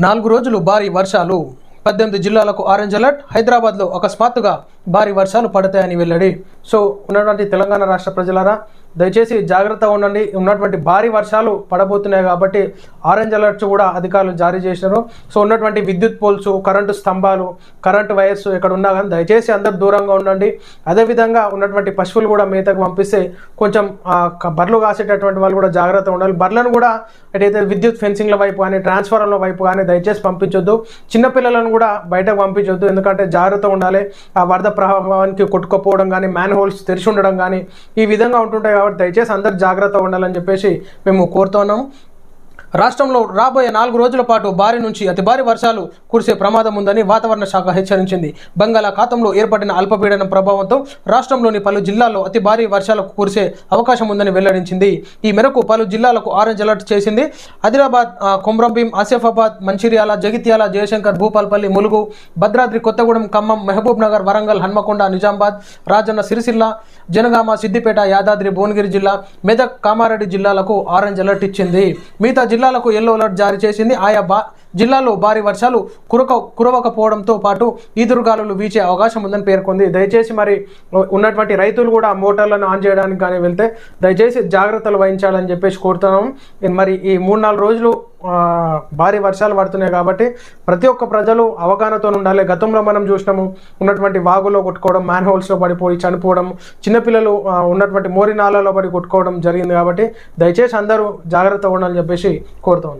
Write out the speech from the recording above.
నాలుగు రోజులు భారీ వర్షాలు. పద్దెనిమిది జిల్లాలకు ఆరెంజ్ అలర్ట్. హైదరాబాద్లో అకస్మాత్తుగా భారీ వర్షాలు పడతాయని వెల్లడి. సో ఉన్నటువంటి తెలంగాణ రాష్ట్ర ప్రజలారా దయచేసి జాగ్రత్తగా ఉండండి. ఉన్నటువంటి భారీ వర్షాలు పడబోతున్నాయి కాబట్టి ఆరెంజ్ అలర్ట్స్ కూడా అధికారులు జారీ చేసినారు సో ఉన్నటువంటి విద్యుత్ పోల్స్ కరెంటు స్తంభాలు కరెంటు వైర్స్ ఇక్కడ ఉన్నా కానీ దయచేసి అందరు దూరంగా ఉండండి. అదేవిధంగా ఉన్నటువంటి పశువులు కూడా మేతకు పంపిస్తే కొంచెం బర్రెలు కాసేటటువంటి వాళ్ళు కూడా జాగ్రత్తగా ఉండాలి. బర్రెలను కూడా ఎటైతే విద్యుత్ ఫెన్సింగ్ల వైపు కానీ ట్రాన్స్ఫార్మర్ల వైపు కానీ దయచేసి పంపించొద్దు. చిన్నపిల్లలను కూడా బయటకు పంపించొద్దు. ఎందుకంటే జాగ్రత్త ఉండాలి. ఆ వరద ప్రభావానికి కొట్టుకోపోవడం కానీ మ్యాన్ హోల్స్ తెరిచి ఉండడం కానీ ఈ విధంగా ఉంటుంటాయి కాబట్టి దయచేసి అందరు జాగ్రత్తగా ఉండాలని చెప్పేసి మేము కోరుతున్నాము రాష్ట్రంలో రాబోయే నాలుగు రోజుల పాటు భారీ నుంచి అతి భారీ వర్షాలు కురిసే ప్రమాదం ఉందని వాతావరణ శాఖ హెచ్చరించింది. బంగాళాఖాతంలో ఏర్పడిన అల్పపీడనం ప్రభావంతో రాష్ట్రంలోని పలు జిల్లాల్లో అతి భారీ వర్షాలకు కురిసే అవకాశం ఉందని వెల్లడించింది. ఈ మేరకు పలు జిల్లాలకు ఆరెంజ్ అలర్ట్ చేసింది. ఆదిలాబాద్ కొమ్రంభీం ఆసిఫాబాద్ మంచిర్యాల జగిత్యాల జయశంకర్ భూపాల్పల్లి ములుగు భద్రాద్రి కొత్తగూడెం ఖమ్మం మహబూబ్ నగర్ వరంగల్ హన్మకొండ నిజామాబాద్ రాజన్న సిరిసిల్ల జనగామ సిద్దిపేట యాదాద్రి భువనగిరి జిల్లా మెదక్ కామారెడ్డి జిల్లాలకు ఆరెంజ్ అలర్ట్ ఇచ్చింది. మిగతా జిల్లాలకు ఎల్లో అలర్ట్ జారీ చేసింది. ఆయా జిల్లాలో భారీ వర్షాలు కురక కురవకపోవడంతో పాటు ఈదురుగాలులు వీచే అవకాశం ఉందని పేర్కొంది. దయచేసి మరి ఉన్నటువంటి రైతులు కూడా మోటార్లను ఆన్ చేయడానికి కానీ వెళ్తే దయచేసి జాగ్రత్తలు వహించాలని చెప్పేసి కోరుతున్నాం. మరి ఈ మూడు నాలుగు రోజులు భారీ వర్షాలు పడుతున్నాయి కాబట్టి ప్రతి ఒక్క ప్రజలు అవగాహనతో ఉండాలి. గతంలో మనం చూసినాము ఉన్నటువంటి వాగులో కొట్టుకోవడం మ్యాన్ హోల్స్లో పడిపోయి చనిపోవడం చిన్నపిల్లలు ఉన్నటువంటి మోరి నాలలో పడి కొట్టుకోవడం జరిగింది కాబట్టి దయచేసి అందరూ జాగ్రత్తగా ఉండాలని చెప్పేసి కోరుతా